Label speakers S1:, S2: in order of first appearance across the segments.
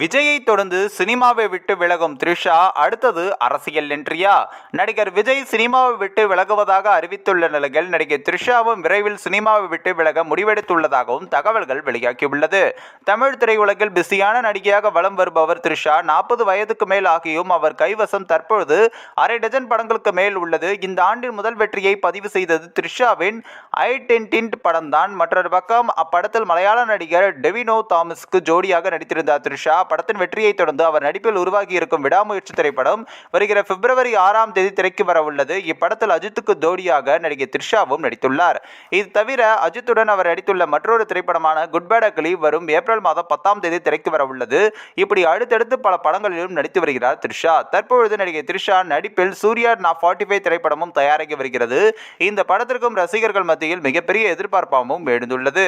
S1: விஜயை தொடர்ந்து சினிமாவை விட்டு விலகும் த்ரிஷா அடுத்தது அரசியல் என்றியா நடிகர் விஜய் சினிமாவை விட்டு விலகுவதாக அறிவித்துள்ள நிலையில் நடிகை த்ரிஷாவும் விரைவில் சினிமாவை விட்டு விலக முடிவெடுத்துள்ளதாகவும் தகவல்கள் வெளியாகியுள்ளது தமிழ் திரையுலகில் பிஸியான நடிகையாக வலம் வருபவர் த்ரிஷா நாற்பது வயதுக்கு மேல் ஆகியும் அவர் கைவசம் தற்பொழுது அரை டஜன் படங்களுக்கு மேல் உள்ளது இந்த ஆண்டின் முதல் வெற்றியை பதிவு செய்தது த்ரிஷாவின் ஐ டென்டின்ட் படம்தான் மற்றொரு பக்கம் அப்படத்தில் மலையாள நடிகர் டெவினோ தாமஸ்க்கு ஜோடியாக நடித்திருந்தார் த்ரிஷா படத்தின் வெற்றியை தொடர்ந்து அவர் நடிப்பில் உருவாகி இருக்கும் விடாமுயற்சி திரைப்படம் வருகிற பிப்ரவரி ஆறாம் தேதி திரைக்கு வரவுள்ளது இப்படத்தில் அஜித்துக்கு ஜோடியாக நடிகை த்ரிஷாவும் நடித்துள்ளார் இது தவிர அஜித்துடன் அவர் நடித்துள்ள மற்றொரு திரைப்படமான குட் பேட் வரும் ஏப்ரல் மாதம் பத்தாம் தேதி திரைக்கு வரவுள்ளது இப்படி அடுத்தடுத்து பல படங்களிலும் நடித்து வருகிறார் த்ரிஷா தற்பொழுது நடிகை த்ரிஷா நடிப்பில் சூர்யா நா ஃபார்ட்டி ஃபைவ் திரைப்படமும் தயாராகி வருகிறது இந்த படத்திற்கும் ரசிகர்கள் மத்தியில் மிகப்பெரிய எதிர்பார்ப்பாகவும் எழுந்துள்ளது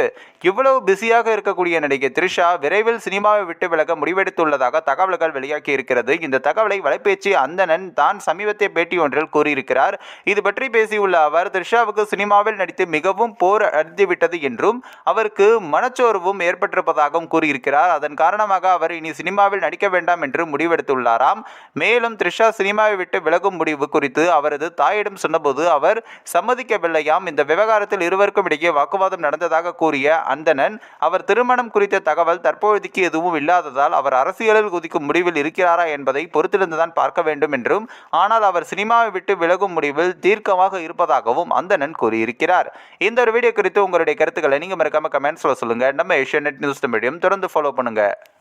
S1: இவ்வளவு பிஸியாக இருக்கக்கூடிய நடிகை த்ரிஷா விரைவில் சினிமாவை விட்டு விலக முடியும் முடிவெடுத்துள்ளதாக தகவல்கள் வெளியாகி இருக்கிறது இந்த தகவலை வலைபேச்சு அந்தணன் தான் சமீபத்திய பேட்டி ஒன்றில் கூறியிருக்கிறார் இது பற்றி பேசியுள்ள அவர் த்ரிஷாவுக்கு சினிமாவில் நடித்து மிகவும் போர் அடைந்துவிட்டது என்றும் அவருக்கு மனச்சோர்வும் ஏற்பட்டிருப்பதாகவும் கூறியிருக்கிறார் அதன் காரணமாக அவர் இனி சினிமாவில் நடிக்க வேண்டாம் என்று முடிவெடுத்துள்ளாராம் மேலும் த்ரிஷா சினிமாவை விட்டு விலகும் முடிவு குறித்து அவரது தாயிடம் சொன்னபோது அவர் சம்மதிக்கவில்லையாம் இந்த விவகாரத்தில் இருவருக்கும் இடையே வாக்குவாதம் நடந்ததாக கூறிய அந்தணன் அவர் திருமணம் குறித்த தகவல் தற்போதைக்கு எதுவும் இல்லாததால் அவர் அரசியலில் குதிக்கும் முடிவில் இருக்கிறாரா என்பதை பொறுத்திருந்துதான் பார்க்க வேண்டும் என்றும் ஆனால் அவர் சினிமாவை விட்டு விலகும் முடிவில் தீர்க்கமாக இருப்பதாகவும் அந்தணன் கூறியிருக்கிறார் இந்த ஒரு வீடியோ குறித்து உங்களுடைய கருத்துக்களை நீங்கள் மறக்காம கமெண்ட்ஸில் சொல்லுங்கள் நம்ம ஏஷியா நெட் நியூஸ் மீடியம் தொடர்ந்து ஃபாலோ பண்ணுங்கள்